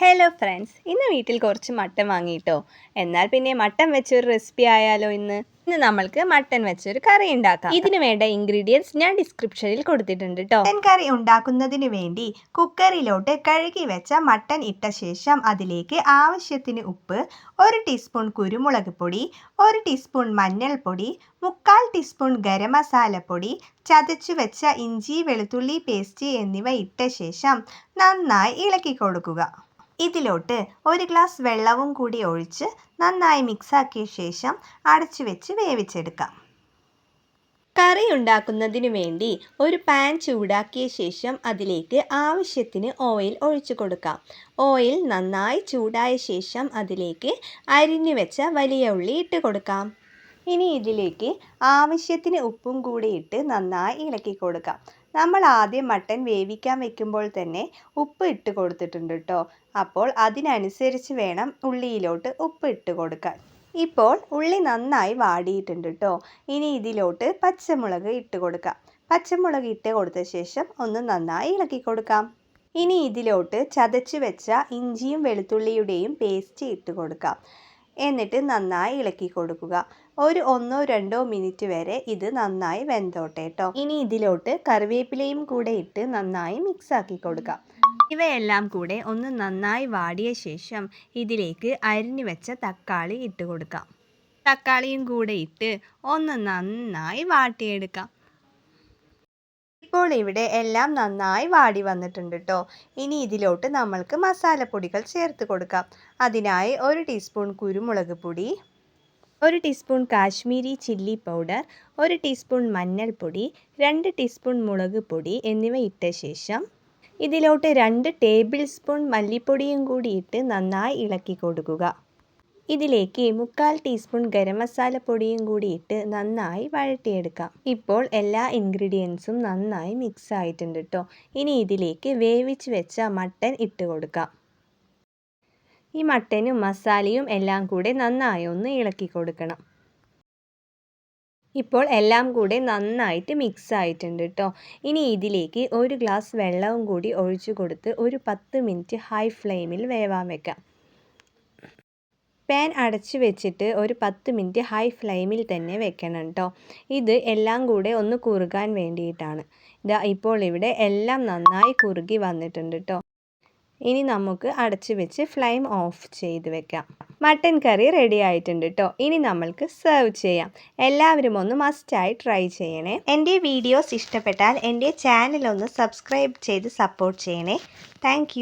Hello friends ഇന്ന് വീട്ടിൽ കുറച്ച് മട്ടൻ വാങ്ങിയിട്ടോ. എന്നാൽ പിന്നെ മട്ടൻ വെച്ചൊരു റെസിപ്പി ആയാലോ ഇന്ന്? ഇന്ന് നമ്മൾക്ക് മട്ടൻ വെച്ചൊരു കറി ഉണ്ടാക്കാം. ഇതിനു വേണ്ട ഇൻഗ്രീഡിയൻസ് ഞാൻ ഡിസ്ക്രിപ്ഷനിൽ കൊടുത്തിട്ടുണ്ട് കേട്ടോ മട്ടൻ കറി ഉണ്ടാക്കുന്നതിന് വേണ്ടി കുക്കറിലോട്ട് കഴുകി വെച്ച മട്ടൻ ഇട്ട ശേഷം അതിലേക്ക് ആവശ്യത്തിന് ഉപ്പ് ഒരു ടീസ്പൂൺ കുരുമുളക് പൊടി ഒരു ടീസ്പൂൺ മഞ്ഞൾപ്പൊടി മുക്കാൽ ടീസ്പൂൺ ഗരം മസാലപ്പൊടി ചതച്ചു വെച്ച ഇഞ്ചി വെളുത്തുള്ളി പേസ്റ്റ് എന്നിവ ഇട്ട ശേഷം നന്നായി ഇളക്കി കൊടുക്കുക. ഇതിലോട്ട് ഒരു ഗ്ലാസ് വെള്ളവും കൂടി ഒഴിച്ച് നന്നായി മിക്സാക്കിയ ശേഷം അടച്ചു വെച്ച് വേവിച്ചെടുക്കാം. കറി ഉണ്ടാക്കുന്നതിന് വേണ്ടി ഒരു പാൻ ചൂടാക്കിയ ശേഷം അതിലേക്ക് ആവശ്യത്തിന് ഓയിൽ ഒഴിച്ചു കൊടുക്കാം. ഓയിൽ നന്നായി ചൂടായ ശേഷം അതിലേക്ക് അരിഞ്ഞു വെച്ച വലിയ ഉള്ളി ഇട്ട് കൊടുക്കാം. ഇനി ഇതിലേക്ക് ആവശ്യത്തിന് ഉപ്പും കൂടി ഇട്ട് നന്നായി ഇളക്കി കൊടുക്കാം. നമ്മൾ ആദ്യം മട്ടൻ വേവിക്കാൻ വെക്കുമ്പോൾ തന്നെ ഉപ്പ് ഇട്ട് കൊടുത്തിട്ടുണ്ട് കേട്ടോ അപ്പോൾ അതിനനുസരിച്ച് വേണം ഉള്ളിയിലോട്ട് ഉപ്പ് ഇട്ട് കൊടുക്കാൻ. ഇപ്പോൾ ഉള്ളി നന്നായി വാടിയിട്ടുണ്ട് കേട്ടോ ഇനി ഇതിലോട്ട് പച്ചമുളക് ഇട്ട് കൊടുക്കാം. പച്ചമുളക് ഇട്ട് കൊടുത്ത ശേഷം ഒന്ന് നന്നായി ഇളക്കി കൊടുക്കാം. ഇനി ഇതിലോട്ട് ചതച്ച് വെച്ച ഇഞ്ചിയും വെളുത്തുള്ളിയുടെയും പേസ്റ്റ് ഇട്ട് കൊടുക്കാം. എന്നിട്ട് നന്നായി ഇളക്കി കൊടുക്കുക. ഒരു ഒന്നോ രണ്ടോ മിനിറ്റ് വരെ ഇത് നന്നായി വെന്തോട്ടെ കേട്ടോ ഇനി ഇതിലോട്ട് കറിവേപ്പിലയും കൂടെ ഇട്ട് നന്നായി മിക്സാക്കി കൊടുക്കാം. ഇവയെല്ലാം കൂടെ ഒന്ന് നന്നായി വാടിയ ശേഷം ഇതിലേക്ക് അരിഞ്ഞു വെച്ച തക്കാളി ഇട്ട് കൊടുക്കാം. തക്കാളിയും കൂടെ ഇട്ട് ഒന്ന് നന്നായി വാട്ടിയെടുക്കാം. ഇപ്പോൾ ഇവിടെ എല്ലാം നന്നായി വാടി വന്നിട്ടുണ്ട് കേട്ടോ ഇനി ഇതിലോട്ട് നമ്മൾക്ക് മസാലപ്പൊടികൾ ചേർത്ത് കൊടുക്കാം. അതിനായി ഒരു ടീസ്പൂൺ കുരുമുളക് പൊടി ഒരു ടീസ്പൂൺ കാശ്മീരി ചില്ലി പൗഡർ ഒരു ടീസ്പൂൺ മഞ്ഞൾപ്പൊടി രണ്ട് ടീസ്പൂൺ മുളക് പൊടി എന്നിവ ഇട്ട ശേഷം ഇതിലോട്ട് രണ്ട് ടേബിൾ സ്പൂൺ മല്ലിപ്പൊടിയും കൂടി ഇട്ട് നന്നായി ഇളക്കി കൊടുക്കുക. ഇതിലേക്ക് മുക്കാൽ ടീസ്പൂൺ ഗരം മസാല പൊടിയും കൂടി ഇട്ട് നന്നായി വഴറ്റിയെടുക്കാം. ഇപ്പോൾ എല്ലാ ഇൻഗ്രീഡിയൻസും നന്നായി മിക്സ് ആയിട്ടുണ്ട് കേട്ടോ ഇനി ഇതിലേക്ക് വേവിച്ച് വെച്ച മട്ടൻ ഇട്ട് കൊടുക്കാം. ഈ മട്ടനും മസാലയും എല്ലാം കൂടെ നന്നായി ഒന്ന് ഇളക്കി കൊടുക്കണം. ഇപ്പോൾ എല്ലാം കൂടെ നന്നായിട്ട് മിക്സ് ആയിട്ടുണ്ട് കേട്ടോ ഇനി ഇതിലേക്ക് ഒരു ഗ്ലാസ് വെള്ളവും കൂടി ഒഴിച്ചു കൊടുത്ത് ഒരു പത്ത് മിനിറ്റ് ഹൈ ഫ്ലെയിമിൽ വേവാൻ വെക്കാം. പാൻ അടച്ചു വെച്ചിട്ട് ഒരു പത്ത് മിനിറ്റ് ഹൈ ഫ്ലെയിമിൽ തന്നെ വെക്കണം കേട്ടോ ഇത് എല്ലാം കൂടെ ഒന്ന് കുറുകാൻ വേണ്ടിയിട്ടാണ്. ഇതാ ഇപ്പോൾ ഇവിടെ എല്ലാം നന്നായി കുറുകി വന്നിട്ടുണ്ട് കേട്ടോ ഇനി നമുക്ക് അടച്ചു വെച്ച് ഫ്ലെയിം ഓഫ് ചെയ്ത് വെക്കാം. മട്ടൻ കറി റെഡി ആയിട്ടുണ്ട് കേട്ടോ ഇനി നമ്മൾക്ക് സെർവ് ചെയ്യാം. എല്ലാവരും ഒന്ന് മസ്റ്റായി ട്രൈ ചെയ്യണേ. എന്റെ വീഡിയോസ് ഇഷ്ടപ്പെട്ടാൽ എന്റെ ചാനൽ ഒന്ന് സബ്സ്ക്രൈബ് ചെയ്ത് സപ്പോർട്ട് ചെയ്യണേ. താങ്ക്